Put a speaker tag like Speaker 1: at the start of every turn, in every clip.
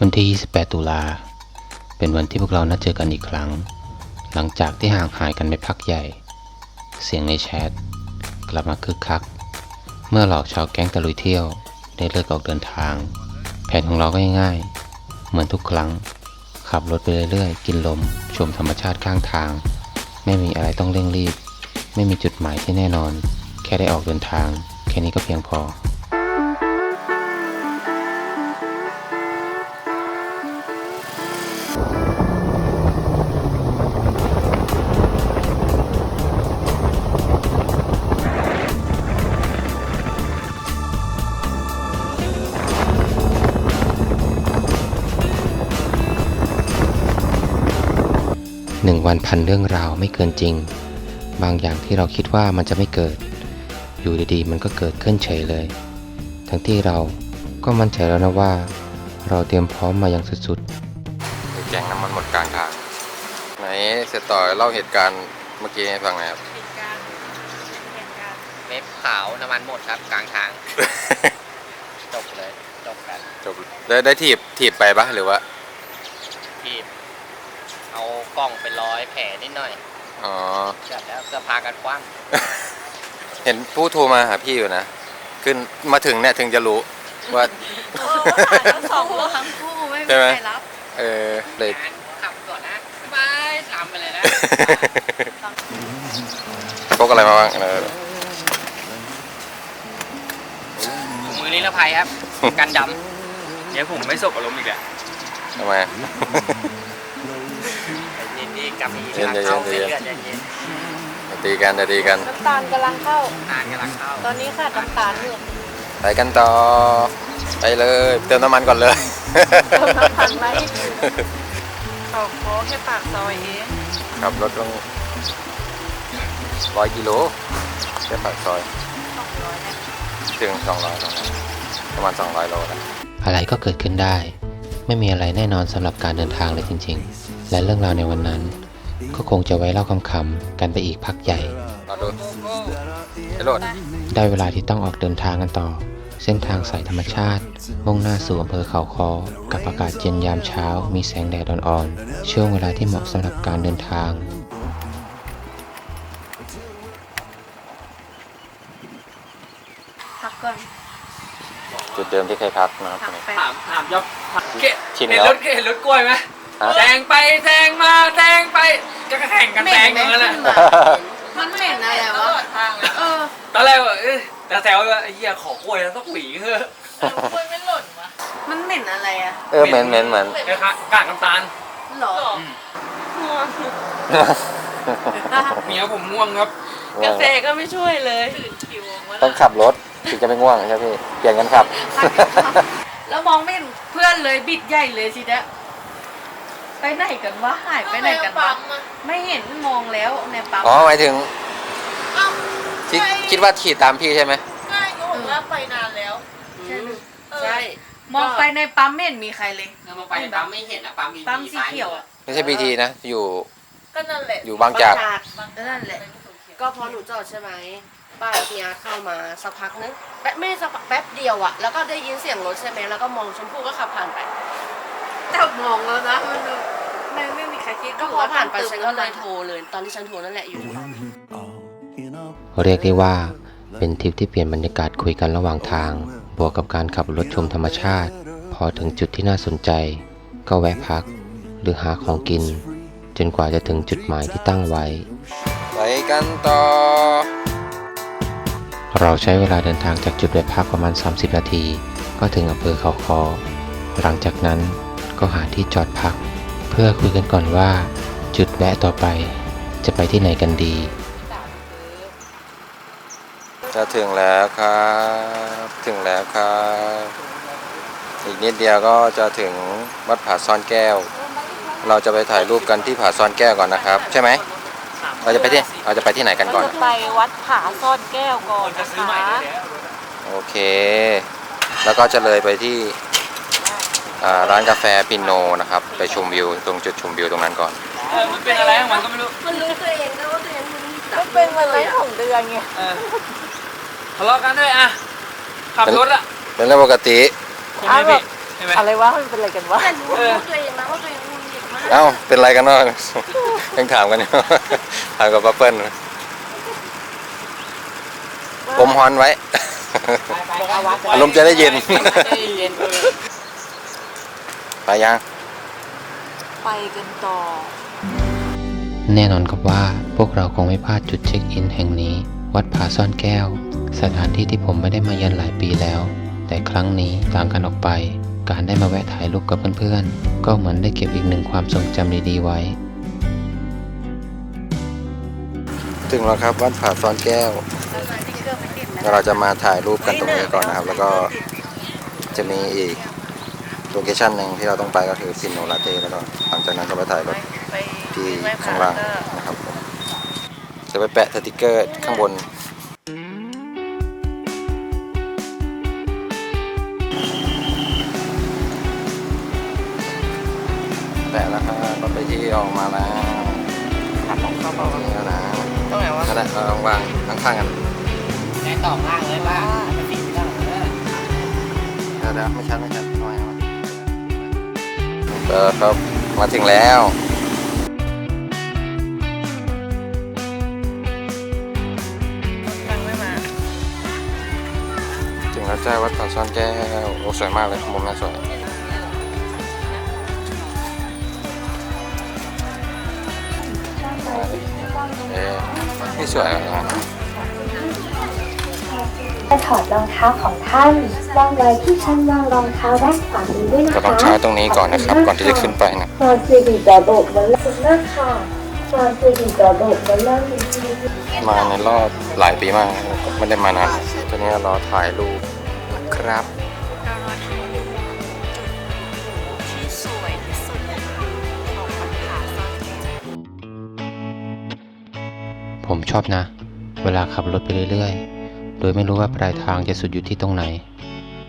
Speaker 1: วันที่ 28 ตุลา เป็นวันที่พวกเรานัดเจอกันอีกครั้ง หลังจากที่ห่างหายกันไปพักใหญ่ เสียงในแชทกลับมาคึกคัก เมื่อเหล่าชาวแก๊งตะลุยเที่ยวได้เลิกออกเดินทาง แผนของเราก็ง่ายๆ เหมือนทุกครั้ง ขับรถไปเรื่อยๆ กินลม ชมธรรมชาติข้างทาง ไม่มีอะไรต้องเร่งรีบ ไม่มีจุดหมายที่แน่นอน แค่ได้ออกเดินทาง แค่นี้ก็เพียงพอ หนึ่งวันพันเรื่องราวไม่เกินจริง บางอย่างที่เราคิดว่ามันจะไม่เกิด อยู่ดีๆ มันก็เกิดขึ้นเฉยเลย ทั้งที่เราก็มั่นใจแล้วนะว่า เราเตรียมพร้อมมาอย่างสุดๆแจ้งน้ำมันหมดกลางทาง ไหนเสร็จต่อเล่าเหตุการณ์เมื่อกี้ให้ฟังหน่อยครับ
Speaker 2: เหตุการณ์เหตุการณ์
Speaker 3: เว็บขาวน้ำมันหมดครับกลางทาง จบเลย จบกัน
Speaker 1: จบได้ได้ถีบถีบไปปะหรือว่า
Speaker 3: ทีบเอากล้องไปร้อยแผลนิดหน่อย
Speaker 1: อ๋อ
Speaker 3: เสร็จแล้วจะพากันคว้าง
Speaker 1: เห็นผู้โทรมาหาพี่อยู่นะ ขึ้นมาถึงเนี่ยถึงจะรู้ว่า
Speaker 2: เออว่าหาทั้งสองรถทั้งคู่ไม่มี
Speaker 1: ใช่ไหม
Speaker 2: ใครรับ
Speaker 1: เออเลย
Speaker 3: งานขับก่อนนะบ๊ายบายตามไปเลยนะ
Speaker 1: พกอะไรมาบ้างเออ
Speaker 3: ถุงมือนิรภัยครับ กันด
Speaker 4: เดี๋ยวผมไม่สบอารมณ์อีกแล้ว
Speaker 1: ทำไมำ
Speaker 3: เย็นดีกับมี
Speaker 1: เย็นๆ
Speaker 3: เข้า
Speaker 1: เย็
Speaker 3: เส้น
Speaker 1: นๆ
Speaker 3: เลือดเย็น
Speaker 1: อย่าตีกันอย่าตีกัน
Speaker 2: น้ำตาลกำลังเข้า
Speaker 3: ๆนานกำลังเข้า
Speaker 2: ตอนนี้ขาดน้ำตาลอยู่
Speaker 1: ไปกันต่อไปเลยเติมน้ำมันก่อนเลย
Speaker 2: เติมน้ำตาลไหมเขาโค้งแค่ปากซอยเอง
Speaker 1: ขับรถต้องร้อยกิโลแค่ปากซอย
Speaker 2: สองร้อยนะ
Speaker 1: ถึงสองร้อยประมาณสองร้อยโลนะอะไรก็เกิดขึ้นได้ ไม่มีอะไรแน่นอนสำหรับการเดินทางเลยจริง ๆ และเรื่องราวในวันนั้น ก็คงจะไว้เล่าคำๆกันไปอีกพักใหญ่ รอดูไอ้โรดได้เวลาที่ต้องออกเดินทางกันต่อ เส้นทางสายธรรมชาติ มุ่งหน้าสู่อำเภอเขาคอ กับอากาศเย็นยามเช้า มีแสงแดดอ่อนๆช่วงเวลาที่เหมาะสำหรับการเดินทาง
Speaker 2: พักก่อน
Speaker 1: จุดเดิมที่เคยพักนะครับ
Speaker 2: พักแป๊บ
Speaker 4: ถามถามยกเกะ
Speaker 1: ชิน
Speaker 4: เห็น
Speaker 1: แล้ว
Speaker 4: รถเห็นรถกล้วยไหม
Speaker 1: ฮะ
Speaker 4: แซงไปแซงมาแซงไปก็แข่งกันแซงอย่างนั้นแหละ
Speaker 2: มันเหม็นอะไรวะเออ
Speaker 4: ตอนแรกว่าเอ้ยแต่แซวว่าไอ้เหี้ยขอกล้วยแล้วต้องปีเถอะ
Speaker 2: มันเหม็นอะไรอะ
Speaker 1: เออเหม็นเหม็นเหมือน
Speaker 4: ไอ้ค่ะกากน้ำตาล
Speaker 2: หรอ
Speaker 4: อืม
Speaker 2: ง่วง
Speaker 4: เมียผมง่วงครับ
Speaker 2: กาแฟก็ไม่ช่วยเลย
Speaker 1: ต้องขับรถถึงจะไม่ง่วงใช่ไหมพี่เปลี่ยนกันขับ
Speaker 2: แล้วมองไม่เห็นเพื่อนเลยบิดใหญ่เลยทีเนี้ย ไปไหนกันวะหายไปไหนกันวะไม่เห็นมองแล้วในปั๊ม
Speaker 1: อ๋อหมายถึงคิดคิดว่าขี่ตามพี่ใช่ไหม
Speaker 5: ใช่ก็บอกว่าไปนานแล้ว
Speaker 2: ใช่ไหม
Speaker 5: เออ
Speaker 2: ใช่มองไปในปั๊มไม่เห็นมีใครเลย
Speaker 3: เมื่อมาไปปั๊มไม่เห็นนะปั๊มมี
Speaker 2: ปั๊มสีเขียวอะ
Speaker 1: ไม่ใช่บีทีนะอยู่
Speaker 5: ก็นั่นแหละ
Speaker 1: อยู่บางจาก
Speaker 2: นั่นแหละ
Speaker 5: ก็พอหนูจอดใช่ไหมป้ากับพี่อาร์ตเข้ามาสักพักนึงแป๊บไม่สักพักแป๊บเดียวอะแล้วก็ได้ยินเสียงรถใช่ไหมแล้วก็มองชมพู่ก็ขับผ่านไป
Speaker 2: แต่มองแล้วนะมันดูไม่ไม่มีใครคิด
Speaker 5: ก็พอผ่านไปฉันก็เลยโทรเลย ตอนที่ฉันโทรนั่นแหละอยู่ในปั๊ม
Speaker 1: เรียกได้ว่าเป็นทริปที่เปลี่ยนบรรยากาศคุยกันระหว่างทาง บวกกับการขับรถชมธรรมชาติ พอถึงจุดที่น่าสนใจ ก็แวะพัก หรือหาของกิน จนกว่าจะถึงจุดหมายที่ตั้งไว้ ไปกันต่อ เราใช้เวลาเดินทางจากจุดแวะพักประมาณ 30 นาที ก็ถึงอำเภอเขาคอ หลังจากนั้น ก็หาที่จอดพัก เพื่อคุยกันก่อนว่า จุดแวะต่อไปจะไปที่ไหนกันดี จะถึงแล้วครับ ถึงแล้วครับ อีกนิดเดียวก็จะถึงวัดผาซ่อนแก้ว เราจะไปถ่ายรูปกันที่ผาซ่อนแก้วก่อนนะครับ ใช่ไหม เราจะไปที่ เราจะไปที่ไหนกันก่อน
Speaker 2: จะไปวัดผาซ่อนแก้วก่อ
Speaker 4: คนนจะ
Speaker 2: นะ
Speaker 4: ซื้อใหม่
Speaker 2: คะ
Speaker 4: ได้แล้ว
Speaker 1: โอเค แล้วก็จะเลยไปที่อ่า ร้านกาแฟปิโนนะครับ ไปชมวิวตรงจุดชมวิวตรงนั้นก่อน
Speaker 4: เออมันเป็นอะไรของมันก็ไม่รู้
Speaker 5: มันรู้ตัวเองนะว่าตัวเองมัน
Speaker 2: ก็เป็นวันไรของเดือนไง
Speaker 4: เออทะเลาะกันด้วยอะ ขับรถอะ
Speaker 1: เป็นเรื่องปกติ
Speaker 4: ใช่ไหมพี่ใช่ไหม
Speaker 2: อะไรวะมันเป็นอะไรกันวะ
Speaker 5: แต่รู้รู้ตัวเองนะว่าตัวเองงุนหงิดมาก
Speaker 1: เอ้าเป็นไรกันเนาะยังถามกันอยู่ถามกับป้าเปิ้ลอมฮอนไว้อารมณ์จะได้เย็น
Speaker 4: ได้เย็นเออ
Speaker 1: ไปยัง
Speaker 2: ไปกันต่อ
Speaker 1: แน่นอนครับว่าพวกเราคงไม่พลาดจุดเช็คอินแห่งนี้ วัดผาซ่อนแก้ว สถานที่ที่ผมไม่ได้มาเยือนหลายปีแล้ว แต่ครั้งนี้ต่างกันออกไป การได้มาแวะถ่ายรูปกับเพื่อนๆ ก็เหมือนได้เก็บอีกหนึ่งความทรงจำดีๆไว้ ถึงแล้วครับวัดผาซ่อนแก้วเราจะมาถ่ายรูปกันตรงนี้ก่อนนะครับ แล้วก็จะมีอีก โลเคชั่นหนึ่งที่เราต้องไปก็คือซินโนลาเต้แล้วก็หลังจากนั้นก็ไปถ่ายรถที่ข้างล่างนะครับผมจะไปแปะสติกเกอร์ข้างบนแปะแล้วครับรถไปที่ออกมาแล้ว
Speaker 3: ขับของเข้าเปล่า
Speaker 1: นี่แล้วนะ
Speaker 3: ตรงไหนวะ
Speaker 1: ก็ได้เราวางข้างๆกัน
Speaker 3: ไหนต่อล่างเลยป่ะมันติดไม่ได้หรอกเออ
Speaker 1: เดี๋ยวเดี๋ยวไม่ชัดไม่ชัดน้อยนะ เออครับ มาถึงแล้ว
Speaker 2: ยังไม่มา
Speaker 1: ถึงแล้วจ้าวัดผาซ่อนแก้วโอ้สวยมากเลยมุมนั้นสวยเอ๊ะนี่สวยอะ
Speaker 6: จะถอดรองเท้าของท่านวางไว้ที่ชั้นวางรองเท้าด้านขวามือด้วยนะคะ
Speaker 1: ก็ต้องใช้ตรงนี้ก่อนนะครับ ก่อนที่จะขึ้นไปนะ
Speaker 6: ความสิริต่อโลกมันเลิศมากค่ะความสิริต่อโลกมันเลิศจริงๆ
Speaker 1: มาในรอบหลายปีมากไม่ได้มานานตอนนี้รอถ่ายรูปนะครับ
Speaker 2: ที่สวยที่สุดของปัญหาซ่อนแก้ว
Speaker 1: ผมชอบนะ เวลาขับรถไปเรื่อยๆ โดยไม่รู้ว่าปลายทางจะสุดอยู่ที่ตรงไหน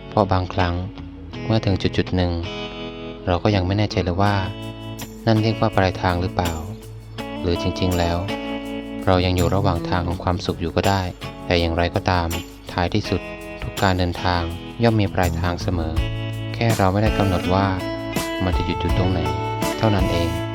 Speaker 1: เพราะบางครั้งเมื่อถึงจุดจุดหนึ่ง เราก็ยังไม่แน่ใจเลยว่า นั่นเรียกว่าปลายทางหรือเปล่า หรือจริงๆแล้ว เรายังอยู่ระหว่างทางของความสุขอยู่ก็ได้ แต่อย่างไรก็ตาม ท้ายที่สุด ทุกการเดินทางย่อมมีปลายทางเสมอ แค่เราไม่ได้กำหนดว่า มันจะหยุดจุดตรงไหน เท่านั้นเอง